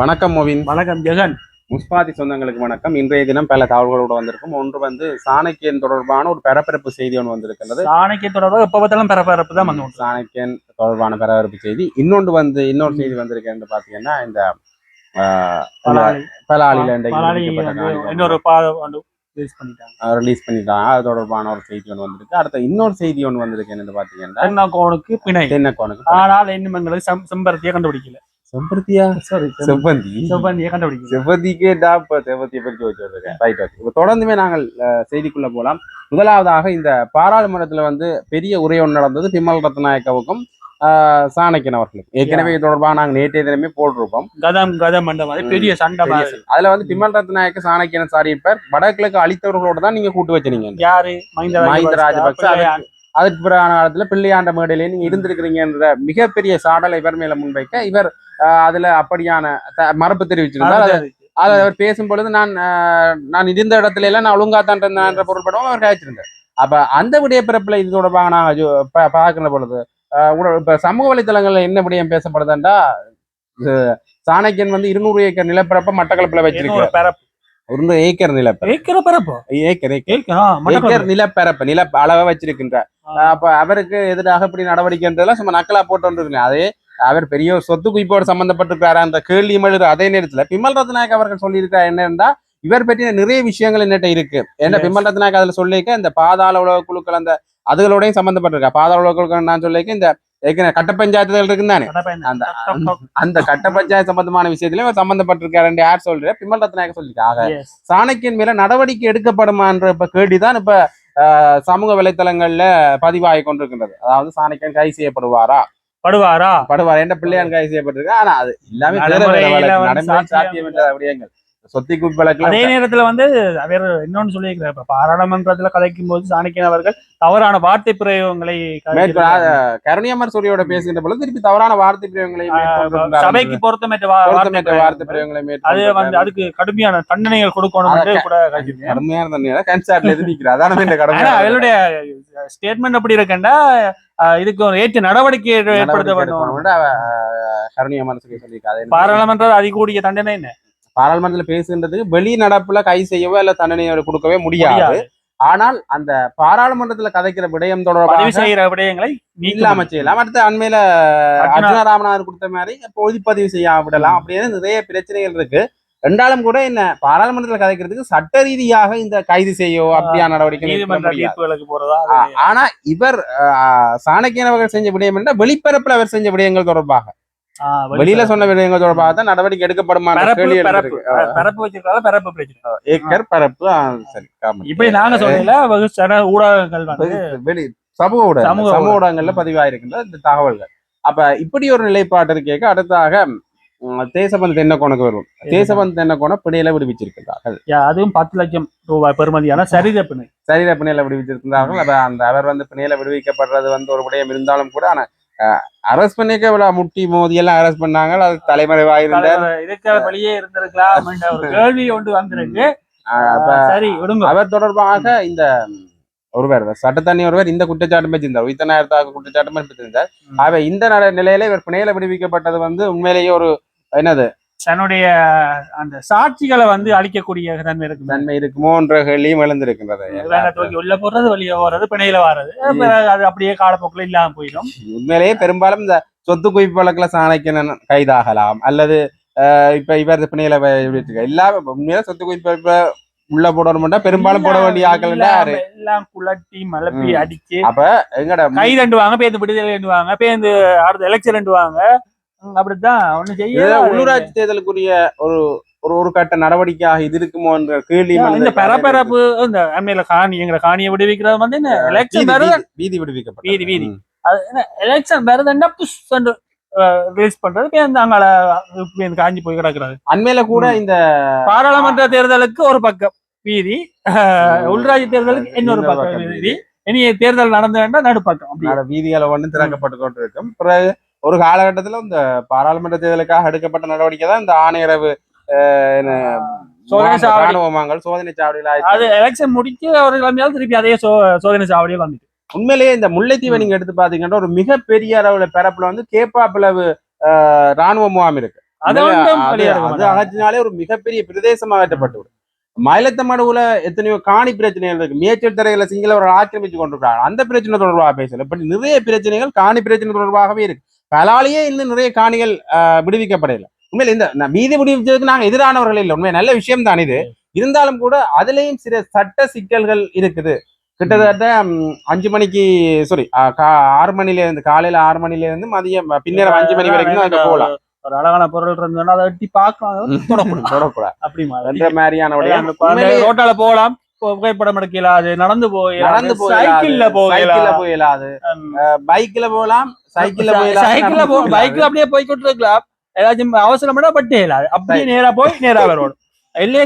வணக்கம் மோவின். வணக்கம் ஜெகன். முஸ்பாதி சொந்தங்களுக்கு வணக்கம். இன்றைய தினம் பல தகவல்களோடு வந்திருக்கும். ஒன்று வந்து சாணக்கியன் தொடர்பான ஒரு பரபரப்பு செய்தி ஒன்று வந்திருக்கிறது சாணக்கிய தொடர்பாக எப்ப பார்த்தாலும் பரபரப்பு தான் வந்து சாணக்கியன் தொடர்பான பரபரப்பு செய்தி. இன்னொன்று வந்து இன்னொரு செய்தி வந்திருக்கேன்னு பாத்தீங்கன்னா இந்த ஆஹ், பலாலி. பலாலில இன்றைக்கு பலாலி விடுவிக்கப்பட்ட வந்து காணொளி இன்னொரு ரிலீஸ் பண்ணிட்டாங்க. ரிலீஸ் பண்ணிட்டாங்க. அது தொடர்பான ஒரு செய்தி ஒன்று வந்திருக்கு. அடுத்த இன்னொரு செய்தி ஒன்று வந்திருக்கு என்னன்னு பாத்தீங்கன்னா தென்னாக்கோனுக்கு பிணை. தென்னக்கோனுக்கு ஆனால் இன்னும் எங்களுக்கு செம் செம்பருத்தியை கண்டுபிடிக்கல. செம்பருத்தியா? சாரி செவ்வந்தி. செவ்வந்தியை கண்டுபிடிக்கல. செவ்வந்திக்கே டாப் செவ்வந்தியை பற்றி வச்சிருக்கேன் ரைட் ஓகே தொடர்ந்துமே நாங்கள் செய்திக்குள்ள போலாம். முதலாவதாக இந்த பாராளுமன்றத்துல வந்து பெரிய உரை ஒன்று நடந்தது பிமல் ரத்நாயக்கவுக்கும் சாணக்கியன் அவர்களுக்கும். ஏற்கனவே இது தொடர்பாக நாங்கள் நேற்றைய தினமே போட்டிருப்போம் கதம் கதம் பெரிய சண்டை. அதுல வந்து பிமல் ரத்நாயக்க சாணக்கியன் சாரி இருப்பார். வடகிழக்கு அளித்தவர்களோட தான் நீங்க கூட்டு வச்சிருங்க யாரு? மஹிந்த ராஜபக்ச. அதுக்கு பிறகான காலத்துல பிள்ளையாண்ட மேடையிலே நீங்க இருந்திருக்கிறீங்கன்ற மிகப்பெரிய சாடலை இவர் மேல முன்வைக்க இவர் அதுல அப்படியான மறுப்பு தெரிவிச்சிருந்தார். அது அவர் பேசும் பொழுது நான் நான் இருந்த இடத்துல எல்லாம் நான் ஒழுங்கா தான் இருந்தேன்ற பொருள்படவும் அவர் காய்ச்சிருந்தார் அப்ப அந்த விடய பிறப்புல இது தொடர்பாக பா- பார்க்கிற பொழுது இப்ப சமூக வலைத்தளங்கள்ல என்ன விடயம் பேசப்படுதுன்றா சாணக்கியன் வந்து இருநூறு ஏக்கர் நிலப்பரப்ப மட்டக்களப்புல பரப்பு இருநூறு ஏக்கர் நிலப்பரப்பு. பரப்பு ஏக்கர் ஏக்கர். ஏக்கா ஏக்கர் நிலப்பரப்பு நில அளவை வச்சிருக்கின்றார். அப்ப அவருக்கு எதிராக இப்படி நடவடிக்கைன்றதெல்லாம் சும்மா நக்கலா போட்டு வந்துருக்கேன் அதே அவர் பெரிய சொத்து குவிப்போடு சம்பந்தப்பட்டிருக்காரு? அந்த கேள்வி எழுது அதே நேரத்துல பிமல் ரத்நாயக் அவர்கள் சொல்லியிருக்காரு என்னன்னா இவர் பற்றின நிறைய விஷயங்கள் என்னட்ட இருக்கு. ஏன்னா Yes. பிமல் ரத்நாயக் அதுல சொல்லியிருக்க இந்த பாதாள உலக குழுக்கள் அந்த அதுகளோடையும் சம்பந்தப்பட்டிருக்கா? பாதாள உலக குழுக்கள் நான் சொல்லியிருக்கேன் இந்த ஏற்கனவே கட்ட பஞ்சாயத்துகள் இருக்குன்னு அந்த அந்த கட்ட பஞ்சாயத்து சம்பந்தமான விஷயத்திலயும் இவர் சம்பந்தப்பட்டிருக்காரு யார் சொல்ற பிமல் ரத்நாயக் சொல்லியிருக்காங்க. சாணக்கியன் மேல நடவடிக்கை எடுக்கப்படுமான்ற இப்ப கேள்விதான் இப்ப சமூக வலைத்தளங்கள்ல பதிவாகி கொண்டிருக்கின்றது. அதாவது சாணக்கியன் கைது செய்யப்படுவாரா? படுவாரா? படுவாரா? என்ற பிள்ளையான் கைது செய்யப்பட்டிருக்கு? ஆனா அது எல்லாமே நடைமுறை சாத்தியம் என்ற விடயங்கள். சொத்தி குவிப்பழக்கில் அதே நேரத்துல வந்து அவர் இன்னொன்னு சொல்லியிருக்கிறார் இப்ப பாராளுமன்றத்துல கதைக்கும் போது சாணக்கியன் அவர்கள் தவறான வார்த்தை பிரயோகங்களை. கருணியம்மர் சூரியோட பேசுகின்ற பொழுது திருப்பி தவறான வார்த்தை பிரயோகங்களை சபைக்கு பொருத்தமற்ற வார்த்தை. பிரயோகங்களை அது வந்து அதுக்கு கடுமையான தண்டனைகள் கொடுக்கணும் கூட. கடுமையான தண்ணீரை கன்சார்ட்ல எதிர்க்கிறார் அதான இந்த கடமை அவருடைய ஸ்டேட்மெண்ட் எப்படி இருக்கேன்டா அஹ், இதுக்கு ஒரு ஏற்று நடவடிக்கை ஏற்படுத்த வேண்டும் கருணியம்மர் சொல்லி பாராளுமன்ற அதிகூடிய தண்டனை என்ன பாராளுமன்றத்துல பேசுகின்றதுக்கு வெளி நடப்புல கை செய்யவோ இல்ல தண்டனை கொடுக்கவே முடியாது. ஆனால் அந்த பாராளுமன்றத்துல கதைக்கிற விடயம் தொடர்பாக செய்யற விடயங்களை இல்லாம செய்யலாம். அடுத்து அண்மையில அர்ஜுனா- ராமநாதன் கொடுத்த மாதிரி பொதுப்பதிவு செய்ய விடலாம் அப்படின்னு நிறைய பிரச்சனைகள் இருக்கு. ரெண்டாலும் கூட என்ன பாராளுமன்றத்துல கதைக்கிறதுக்கு சட்ட ரீதியாக இந்த கைது செய்யோ அப்படியான நடவடிக்கை ஆனா இவர் சாணக்கியன் அவர்கள் செஞ்ச விடயம் என்ன வெளிப்பரப்புல அவர் செஞ்ச விடயங்கள் தொடர்பாக. வெளியில சொன்ன விடயங்கள் தொடர்பாக தான் நடவடிக்கை எடுக்கப்படுமா பரப்பு வச்சிருக்காங்க பரப்பு பிரச்சனை. ஏக்கர் பரப்பு சரி. இப்படி நாங்க வெகுஜன ஊடகங்கள் வந்து வெளி சமூக ஊடகம் சமூக ஊடகங்கள்ல பதிவாயிருக்கின்ற இந்த தகவல்கள். அப்ப இப்படி ஒரு நிலைப்பாடு இருக்கேக்க அடுத்தாக தேசபந்து தென்னக்கோனுக்கு வரும் தேசபந்து. தென்னக்கோனை பிணையில விடுவிச்சிருக்கிறார்கள் அதுவும் பத்து லட்சம் ரூபாய் பெறுமதியான சரித பிணை. சரீர பிணையில விடுவிச்சிருக்கிறார்கள் அந்த அவர் வந்து பிணையில விடுவிக்கப்படுறது வந்து ஒரு விடயம் இருந்தாலும் கூட ஆனா அரஸ்ட் பண்ணிக்க இவ்வளவு முட்டி மோதி எல்லாம் அரெஸ்ட் பண்ணாங்க அது தலைமறைவாயிருந்த தலைவர் இருக்கிற வெளியே இருந்திருக்கலாம் ஒரு கேள்வி ஒன்று வந்திருக்கு. சரி அவர் தொடர்பாக இந்த ஒருவர் சட்டத்தண்ணி ஒருவர் இந்த குற்றச்சாட்டு வச்சிருந்தார் உயிர்த்தனாயிரத்தாக குற்றச்சாட்டு வச்சிருந்தார் ம். ஆக இந்த நிலையில இவர் பிணையில விடுவிக்கப்பட்டது வந்து உண்மையிலேயே ஒரு என்னது தன்னுடைய அந்த சாட்சிகளை வந்து அழிக்கக்கூடிய தன்மை இருக்கு நன்மை இருக்குமோன்ற கேள்வியும் எழுந்திருக்கின்றது. தூக்கி உள்ள போடுறது வெளியே போறது பிணையில வர்றது அது அப்படியே காலப்போக்கில் இல்லாம போயிடும். உண்மையிலேயே பெரும்பாலும் இந்த சொத்து குவிப்பு வழக்குல சாணக்கியன் கைதாகலாம். அல்லது இப்ப இவர் பிணையில எல்லா உண்மையில சொத்து குவிப்பு உள்ள போடணும்னா பெரும்பாலும் போட வேண்டிய ஆக்கள் எல்லாம் யாரு? எல்லாம் குளட்டி மலப்பி. அடிச்சு அப்ப எங்கட கை ரெண்டுவாங்க பேருந்து விடுதலை ரெண்டுவாங்க பேருந்து அடுத்த எலெக்ஷன் ரெண்டுவாங்க அப்படித்தான் ஒண்ணு செய்ய உள்ளூராட்சி தேர்தலுக்குரிய ஒரு ஒரு ஒரு கட்ட நடவடிக்கையாக இது இருக்குமோ என்ற கேள்வி இந்த பரபரப்பு இந்த அம்மையில காணி எங்களை காணியை விடுவிக்கிறது வந்து என்ன எலெக்ஷன் வருது வீதி விடுவிக்கப்பட்டது. வீதி, வீதி. அது என்ன எலெக்ஷன் வருதுன்னா புஷ் ரிலீஸ் பண்றது அங்கால காஞ்சி போய் கிடக்குறது. அண்மையில கூட இந்த பாராளுமன்ற தேர்தலுக்கு ஒரு பக்கம் வீதி. உள்ளாட்சி தேர்தலுக்கு இன்னொரு பக்கம் வீதி. இனி தேர்தல் நடந்து வேண்டாம் நடுப்பக்கம். வீதிகளை ஒன்று திறக்கப்பட்டு கொண்டிருக்கும். பிறகு ஒரு காலகட்டத்துல இந்த பாராளுமன்ற தேர்தலுக்காக எடுக்கப்பட்ட நடவடிக்கை தான் இந்த ஆணையரவு சோதனை சாவடி. சோதனை சாவடியில். அது எலெக்ஷன் முடிச்சு அவர் கிளம்பியாலும் திருப்பி அதே சோதனை சாவடியில் வந்துட்டு. உண்மையிலேயே இந்த முல்லைத்தீவை நீங்க எடுத்து பாத்தீங்கன்னா ஒரு மிகப்பெரிய அளவுல பரப்புல வந்து கேப்பா பிளவு ராணுவ முகாம் இருக்கு. அதை அகற்றினாலே ஒரு மிகப்பெரிய பிரதேசமா அகற்றப்பட்டு விடும் மயிலத்தமடுவுல எத்தனையோ காணி பிரச்சனைகள் இருக்கு. மேச்சல் தரையில சிங்கள ஒரு ஆக்கிரமிச்சு கொண்டிருக்காங்க அந்த பிரச்சனை தொடர்பாக பேசல. இப்படி நிறைய பிரச்சனைகள் காணி பிரச்சனை தொடர்பாகவே இருக்கு. பலாலேயே இன்னும் நிறைய காணிகள் ஆஹ், விடுவிக்கப்படல உண்மையில இந்த மீதி விடுவிச்சதுக்கு நாங்க எதிரானவர்கள் இல்லை. உண்மை நல்ல விஷயம் தான் இது. இருந்தாலும் கூட அதுலயும் சில சட்ட சிக்கல்கள் இருக்குது. கிட்டத்தட்ட அஞ்சு மணிக்கு சாரி ஆறு மணில இருந்து காலையில ஆறு மணில இருந்து மதியம் பின்னேரம் அஞ்சு மணி வரைக்கும் அங்க போகலாம். ஒரு அழகான பொருள் இருந்ததுன்னா அதை எட்டி பார்க்கலாம் தொடக்கூடாது. தொடக்கூடாது. அப்படி மாதிரியான ரோட்டால போகலாம். புகைப்படம் எடுக்கலாம் அது நடந்து போகலாம் நடந்து சைக்கிள்ல போகலாம் போகலாது. பைக்ல போகலாம் சைக்கிள்ல போகலாம் சைக்கிள்ல போ பைக்ல அப்படியே போய்கிட்டு இருக்கலாம் ஏதாச்சும் அவசரம் பட்டே இல்லாது அப்படியே நேரா போய் நேரா வரணும் இல்லையே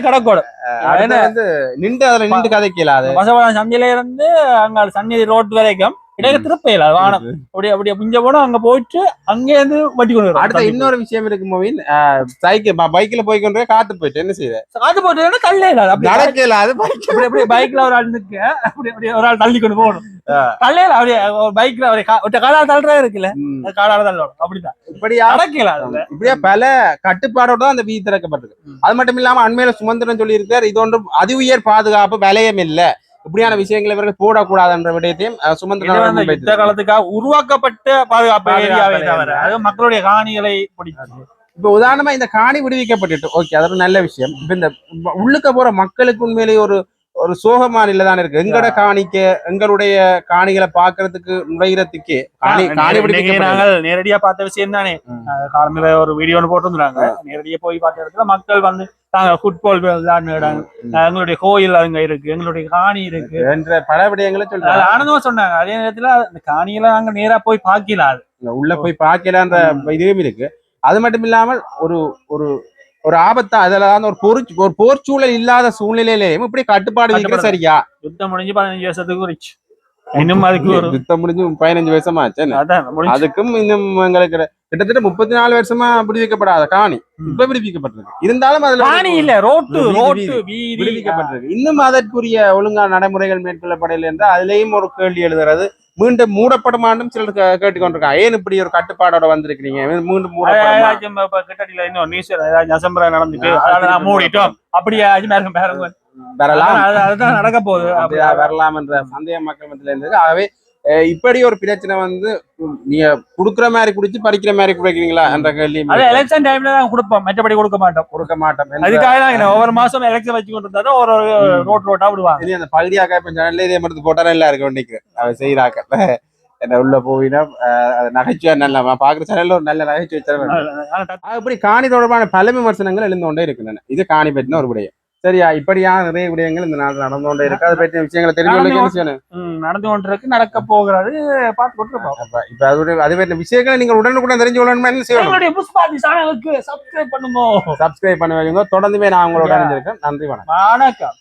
வந்து நின்று அதுல நின்று கதைக்கலாது. பசவளம் சந்தையில இருந்து அங்க சந்நிதி ரோட் வரைக்கும் இடையில திருப்ப இயலாது வானம். அப்படியே அப்படியே பிஞ்ச போனா அங்க போயிட்டு அங்கே இருந்து வட்டி கொண்டு அடுத்த இன்னொரு விஷயம் இருக்கு மோவின் சைக்கிள் பைக்ல போய்க்கொண்டே காத்து போயிட்டு என்ன செய்யுது காத்து போட்டு தள்ளே இல்லாது. அப்படி நடக்கலாது bike- அப்படி பைக்ல ஒரு ஆள் நிக்க. அப்படி அப்படியே ஒரு ஆள் தள்ளி கொண்டு போகணும். தள்ளையில அப்படியே பைக்ல ஒற்றை காலால தள்ளுறா இருக்குல்ல. அது காலால தள்ளணும். அப்படிதான். இப்படியா? நடக்கல அதுல இப்படியா? பல கட்டுப்பாடோட அந்த வீதி திறக்கப்பட்டிருக்கு. அது மட்டும் இல்லாம அண்மையில சுமந்திரன் சொல்லி இருக்கார் இது ஒன்றும் அதி உயர் பாதுகாப்பு விலையம் இல்ல. இப்படியான விஷயங்களை இவர்கள் போடக்கூடாதுன்ற விடயத்தையும் சுமந்திரன் யுத்த. காலத்துக்காக உருவாக்கப்பட்ட பாதுகாப்பு ஏரியாவே ஏரியா. தவிர அது மக்களுடைய காணிகளை பிடிக்காது இப்ப உதாரணமா இந்த காணி விடுவிக்கப்பட்டுட்டு ஓகே அது ஒரு நல்ல விஷயம். இப்ப இந்த உள்ளுக்க போற மக்களுக்கு உண்மையிலேயே ஒரு ஒரு சோகமான இல்லதான் இருக்கு. எங்கட காணிக்க எங்களுடைய காணிகளை பாக்குறதுக்கு நுழைகிறதுக்கு காணி காணி விடுவிக்கப்பட்டு நாங்கள் நேரடியா பார்த்த விஷயம் தானே. காலமில ஒரு வீடியோ ஒன்று போட்டிருந்தாங்க நேரடியா போய் பார்த்த இடத்துல மக்கள் வந்து நாங்க ஃபுட்பால் விளையாடுன இடம் எங்களுடைய கோயில் அங்க இருக்கு. எங்களுடைய காணி இருக்கு. என்ற பல விடயங்களை சொல்றாங்க. ஆனந்தமா சொன்னாங்க. அதே நேரத்துல அந்த காணியில நாங்க நேரா போய் பார்க்கல அது உள்ள போய் பார்க்கலான்ற இதுவும் இருக்கு. அது மட்டும் இல்லாமல் ஒரு ஒரு ஒரு ஆபத்தா அதுல தான் ஒரு பொரு ஒரு போர் சூழல் இல்லாத சூழ்நிலையிலேயும் இப்படி கட்டுப்பாடு. சரியா? யுத்தம் முடிஞ்சு பதினஞ்சு வருஷத்துக்கு குறிச்சு இன்னும் அதுக்கு ஒரு யுத்தம் முடிஞ்சு பதினஞ்சு? அதான் முடிஞ்சு. அதுக்கும் இன்னும் எங்களுக்கு கிட்டத்தட்ட முப்பத்தி நாலு வருஷமா விடுவிக்கப்படாத காணி. இப்ப விடுவிக்கப்பட்டிருக்கு. இருந்தாலும் அதுல காணி இல்ல ரோட்டு ரோட்டு விடுவிக்கப்பட்டிருக்கு. இன்னும் அதற்குரிய ஒழுங்கான நடைமுறைகள் மேற்கொள்ளப்படவில்லை என்றால் அதுலயும் ஒரு கேள்வி எழுதுறது மீண்டும் மூடப்படுமாண்டும் சிலர் கேட்டுக்கொண்டிருக்காங்க ஏன் இப்படி ஒரு கட்டுப்பாடோட வந்திருக்கிறீங்க? மீண்டும் மூடப்படுமா கிட்டடியில இன்னும் நியூஸ் ஏதாச்சும் அசம்பரம் நடந்துட்டு மூடிட்டோம். அப்படியே வரலாம். அதுதான் நடக்க போகுது. அப்படியா வரலாம் என்ற சந்தேகம் மக்கள் மத்தியில இருந்தது. ஆகவே இப்படி ஒரு பிரச்சனை வந்து நீங்க குடுக்குற மாதிரி குடிச்சு பறிக்கிற மாதிரி குடிக்கிறீங்களா என்ற கேள்வி அது எலெக்ஷன் டைம்ல தான் கொடுப்போம். மற்றபடி கொடுக்க மாட்டோம். கொடுக்க மாட்டோம் அதுக்காக தான் ஒவ்வொரு மாசம் எலெக்ஷன் வச்சு கொண்டு இருந்தா தான் ஒரு ரோட் ரோட்டா விடுவாங்க. இனி அந்த பகுதியாக இப்ப ஜனல இதே மாதிரி போட்டா நல்லா இருக்கு நினைக்கிறேன். அவ செய்யறாக்க என்ன உள்ள போயினா நகைச்சுவை நல்ல பாக்குற சேனல்ல ஒரு நல்ல நகைச்சுவை. ஆக, இப்படி காணி தொடர்பான பல விமர்சனங்கள் எழுந்து கொண்டே இருக்கின்றன. இது காணி பற்றின ஒரு விடயம். சரியா? இப்படியா நிறைய விடயங்கள் இந்த நாட்டில் நடந்து கொண்டே இருக்கு. அதை பற்றிய விஷயங்களை தெரிஞ்சு நடந்து கொண்டு இருக்கு நடக்க போகிறது பார்த்து கொண்டு இப்ப அது அது பற்றின விஷயங்களை நீங்கள் உடனுக்குடன் தெரிஞ்சு கொள்ளணுமா? செய்யணும்? புஷ்பாதி சேனலுக்கு சப்ஸ்கிரைப் பண்ணுங்க. சப்ஸ்கிரைப் பண்ண வைங்க. தொடர்ந்துமே நான் உங்களோட இணைஞ்சிருக்கேன் நன்றி வணக்கம். வணக்கம்.